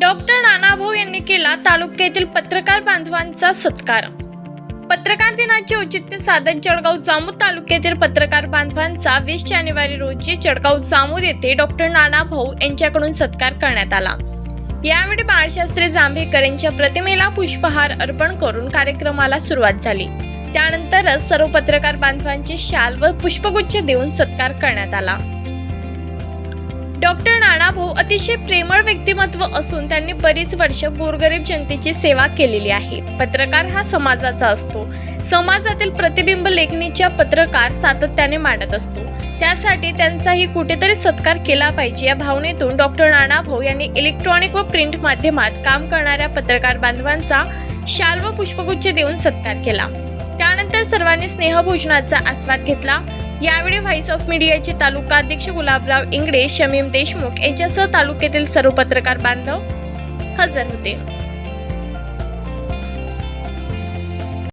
Doctor Nanabhau यांनी केला तालुक्यातील पत्रकार बांधवांचा सत्कार. पत्रकार दिनाचे औचित्य साधत जळगाव जामूद तालुक्यातील पत्रकार बांधवांचा वीस जानेवारी रोजी जळगाव जामू येथे डॉक्टर नानाभाऊ यांच्याकडून सत्कार करण्यात आला. यावेळी बाळशास्त्री जांभेकर यांच्या प्रतिमेला पुष्पहार अर्पण करून कार्यक्रमाला सुरुवात झाली. त्यानंतरच सर्व पत्रकार बांधवांचे शाल व पुष्पगुच्छ देऊन सत्कार करण्यात आला. डॉक्टर नानाभाऊ अतिशय प्रेमळ व्यक्तिमत्व असून त्यांनी बरीच वर्ष गोरगरीब जनतेची सेवा केलेली आहे. पत्रकार हा समाजाचा असतो. समाजातील प्रतिबिंब लेखणीच्या पत्रकार सातत्याने मांडत असतो. त्यासाठी त्यांचाही कुठेतरी सत्कार केला पाहिजे या भावनेतून डॉक्टर नानाभाऊ यांनी इलेक्ट्रॉनिक व प्रिंट माध्यमात काम करणाऱ्या पत्रकार बांधवांचा शाल व पुष्पगुच्छ देऊन सत्कार केला. त्यानंतर सर्वांनी स्नेहभोजनाचा आस्वाद घेतला. यावेळी व्हाईस ऑफ मीडियाचे तालुका अध्यक्ष गुलाबराव इंगडे शमीम देशमुख यांच्यासह तालुक्यातील सर्व पत्रकार बांधव हजर होते.